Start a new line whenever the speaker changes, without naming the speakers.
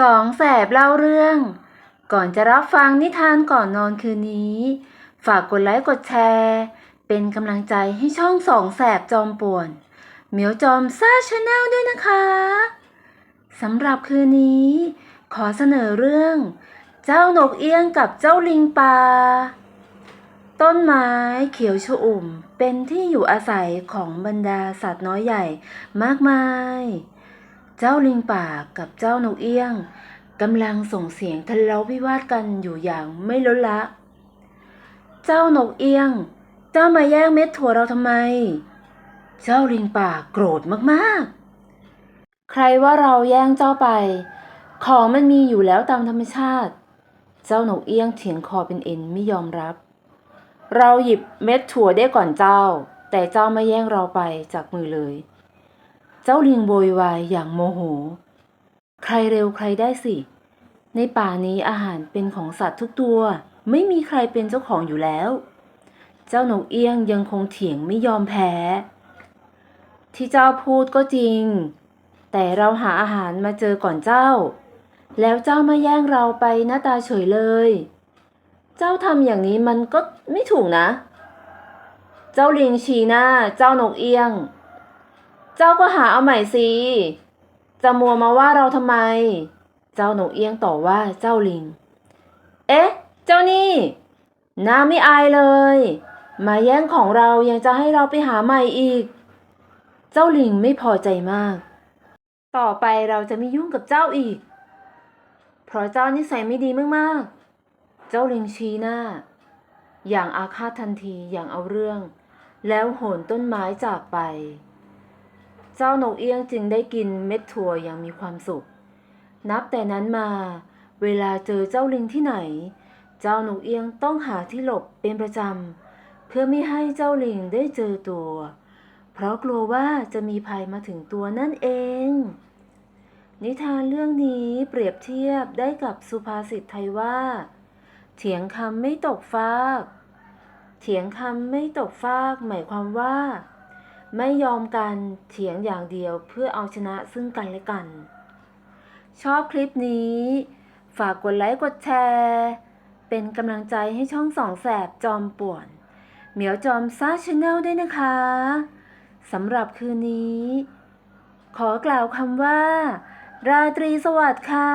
สองแสบเล่าเรื่อง ก่อนจะรับฟังนิทานก่อนนอนคืนนี้ ฝากกดไลค์กดแชร์ เป็นกำลังใจให้ช่องสองแสบจอมป่วนเหมียวจอมซ่าชาแนลด้วยนะคะสำหรับคืนนี้ ขอเสนอเรื่อง เจ้านกเอี้ยงกับเจ้าลิงป่าต้นไม้เขียวชอุ่มเป็นที่อยู่อาศัยของบรรดาสัตว์น้อยใหญ่มากมาย เจ้าลิงป่ากับเจ้านกเอี้ยงกำลังส่งเสียงทะเลาะวิวาทกันอยู่อย่างไม่ลดละ เจ้านกเอี้ยง เจ้ามาแย่งเม็ดถั่วเราทำไม เจ้าลิงป่าโกรธมากๆ ใครว่าเราแย่งเจ้าไป ของมันมีอยู่แล้วตามธรรมชาติ เจ้านกเอี้ยงเถียงคอเป็นเอ็นไม่ยอมรับ เราหยิบเม็ดถั่วได้ก่อนเจ้า แต่เจ้าไม่แย่งเราไปจากมือเลย เจ้าลิงโวยวายอย่างโมโห ใครเร็วใครได้สิ ในป่านี้อาหารเป็นของสัตว์ทุกตัว ไม่มีใครเป็นเจ้าของอยู่แล้ว เจ้านกเอี้ยงยังคงเถียงไม่ยอมแพ้ ที่เจ้าพูดก็จริง แต่เราหาอาหารมาเจอก่อนเจ้า แล้วเจ้ามาแย่งเราไปหน้าตาเฉยเลย เจ้าทำอย่างนี้มันก็ไม่ถูกนะ เจ้าลิงชี้หน้า เจ้านกเอี้ยง เจ้าก็หาเอาใหม่สิจะมัวมาว่าเราทำไม เจ้าหนกเอี้ยงต่อว่าเจ้าลิง เอ๊ะ เจ้านี่น้าไม่อายเลย มาแย่งของเรายังจะให้เราไปหาใหม่อีก เจ้าลิงไม่พอใจมาก ต่อไปเราจะไม่ยุ่งกับเจ้าอีก เพราะเจ้านิสัยไม่ดีมากๆ เจ้าลิงชี้หน้า อย่างอาฆาตทันทีอย่างเอาเรื่อง แล้วโหนต้นไม้จากไป เจ้านกเอี้ยงจึงได้กินเม็ดถั่วอย่างมีความสุข นับแต่นั้นมา เวลาเจอเจ้าลิงที่ไหน เจ้านกเอี้ยงต้องหาที่หลบเป็นประจำ เพื่อไม่ให้เจ้าลิงได้เจอตัว เพราะกลัวว่าจะมีภัยมาถึงตัวนั่นเอง นิทานเรื่องนี้เปรียบเทียบได้กับสุภาษิตไทยว่า เถียงคำไม่ตกฟาก เถียงคำไม่ตกฟาก หมายความว่า ไม่ยอมกันเถียงอย่างเดียวเพื่อเอาชนะซึ่งกันและกัน ชอบคลิปนี้ ฝากกดไลค์กดแชร์ เป็นกำลังใจให้ช่องสองแสบจอมป่วน เหมียวจอมซ่าชาแนลด้วยนะคะสำหรับคืนนี้ ขอกล่าวคำว่า ราตรีสวัสดิ์ค่ะ